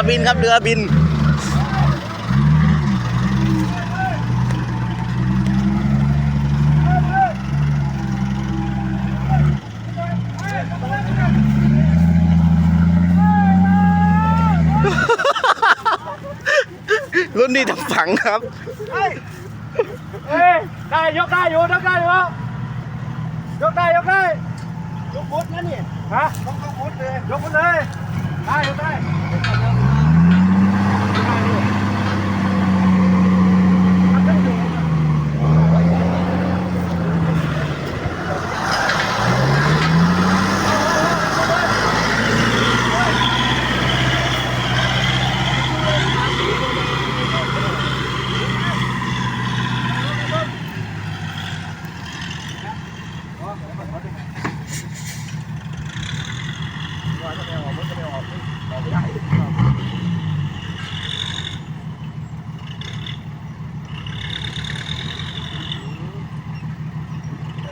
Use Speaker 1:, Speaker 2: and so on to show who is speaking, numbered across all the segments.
Speaker 1: รือบินครับเรือบินรุ่นนี้ทำฝังครับ
Speaker 2: เอ้ยได้ยกได้อยู่ยกได้อยู่ยกได้ยกได้
Speaker 3: ยกพุทธนะนี่
Speaker 2: ฮะ
Speaker 3: ต้องยกพุทธเลย
Speaker 2: ยกมันเลยได้ยกได้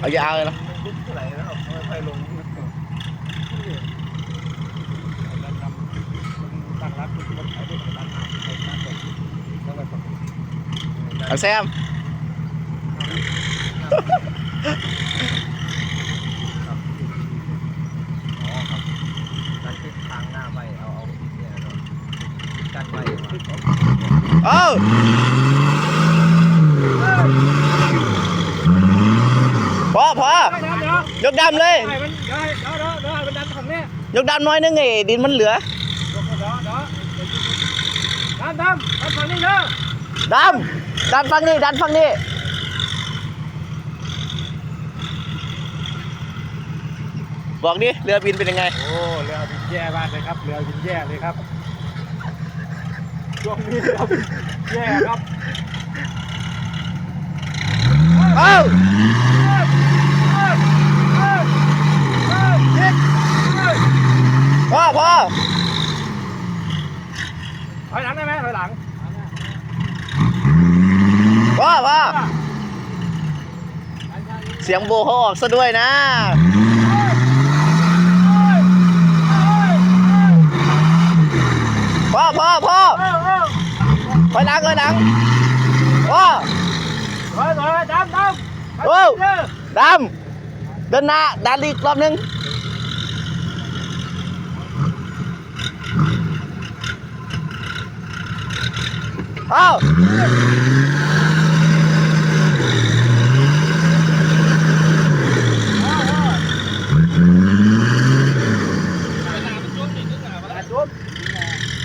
Speaker 1: เอายาวเลยนะ
Speaker 3: พุทธเท่าไหร่แล้วค่อยๆลง
Speaker 2: ตั้งรับคุณรถไถด้วยตั้งหน้าใส่ตั้งก่อนแล้วก็
Speaker 1: เอาแซม
Speaker 3: อ๋อครับการทิศทางหน้าไปเอาเอาเนี่ยเนาะกันไป
Speaker 1: เอา พอพอ
Speaker 2: ได้เดี๋ยวย
Speaker 1: กดำเลย
Speaker 2: ได้มันได้เดี๋ยวเดี๋ยวเดี๋ยวมันดันฝั่งนี้
Speaker 1: ยกดำน้อยนึงไอ้ดินมันเหลือ
Speaker 2: ยกเดี๋ยวเดี๋ยวดันดันดันฝั่งนี้เด้อ
Speaker 1: ดำดันฟังนี่ดันฟังนี่บอกดิเรือบินเป็นยังไง
Speaker 2: โอ้เรือบินแย่มากเลยครับเรือบินแย่เลยครับช่วงนี้เรือบินแย่ครับ
Speaker 1: เอ้าพ่อพ่อ
Speaker 2: ถอยหลังได้ไหมถอยหลัง
Speaker 1: พ่อพ่อเสียงโบเขาออกซะด้วยนะพ่อพ่อพ่อ
Speaker 2: เอ
Speaker 1: ยหลังถอยหลังพ่อ
Speaker 2: ดำดำ
Speaker 1: โอ้
Speaker 2: เด้อ
Speaker 1: ดำเดินหน้าดันอีกรอบหนึงเอ้า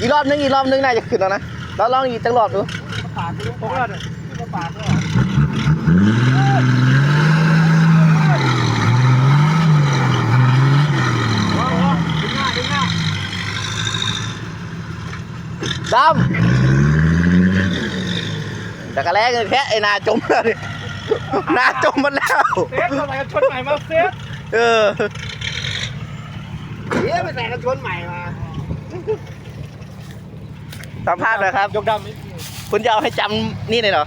Speaker 1: อีกรอบนึงอีกรอบนึงน่าจะขึ้นแล้วนะเราลองอีกจังรอบดู
Speaker 2: ปากกูตรด้วเนี่ยปากกูว้าวดึงหน้าดึงหน้า
Speaker 1: ดำแต่กระแรกเแค่ไอ้นาจมแล้วดินาจมมันแล้ว
Speaker 2: เซฟทำไมกันชนใหม่มาเซฟ
Speaker 1: เออ
Speaker 3: เดี๋ยวไปแต่งกันชนใหม่มา
Speaker 1: สัมภาษณ์หน่อยครับ
Speaker 2: ยกดำนิด
Speaker 1: คุณจะเอาให้จำนี่เลยเหรอ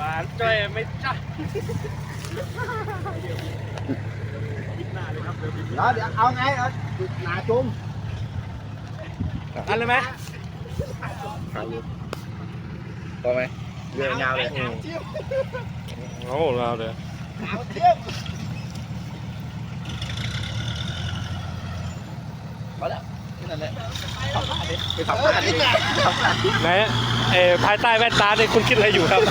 Speaker 2: บานจ้อยไม่จ้า
Speaker 3: เดี๋ยวเดี๋ยวเอาไงเอาหนาจุ่ม
Speaker 2: อันเลยไหม
Speaker 1: พอไหมเรือยาวเลย
Speaker 2: โอ้เราเลย
Speaker 3: หนาวเที่ยง
Speaker 1: พอแล้วนั่นแหละไปสัมภาษณ์ดิ
Speaker 2: ไหนเอ่อภายใต้แว่นตาเนี่ยคุณคิดอะไรอยู่ครับ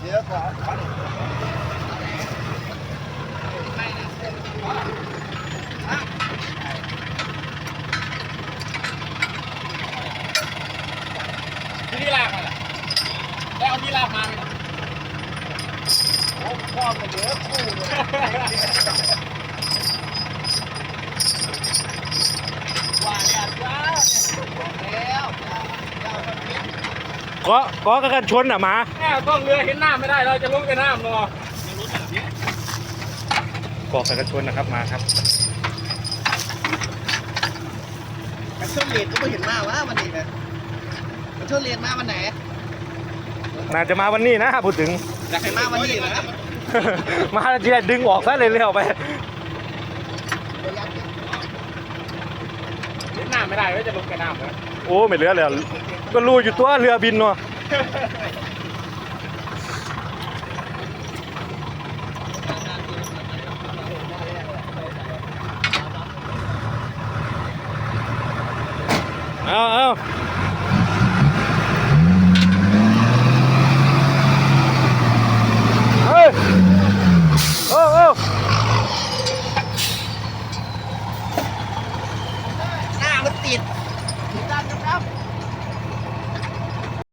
Speaker 3: เดี๋ยวก่อน
Speaker 2: ที่นี่ลากมาแล้วเอา ที่ลากมาไหม
Speaker 3: โอ้พ่อมันเหลือคู่เลย
Speaker 2: ก็ก็กันชนอะมาต้องเรือเห็นหน้าไม่ได้เราจะลุ้นกันหน้ารอก็กันชนนะครับมาครับ
Speaker 1: มันช่วงเรียนก็ไม่เห็นมาวะวันนี้นะมันช่วงเรียนมาวันไหน
Speaker 2: น่าจะมาวันนี้นะพูดถึง
Speaker 1: อยากให้มาวันนี้นะ
Speaker 2: มาจะได้ดึงออกซะเลยเร็วๆไป
Speaker 3: เล่นน้ำไม่ได้ไม่จะลงแกน้ำเลย
Speaker 2: โอ้ไม่เหลือเลยก็รู้อยู่ตัวเรือบินเนาะ and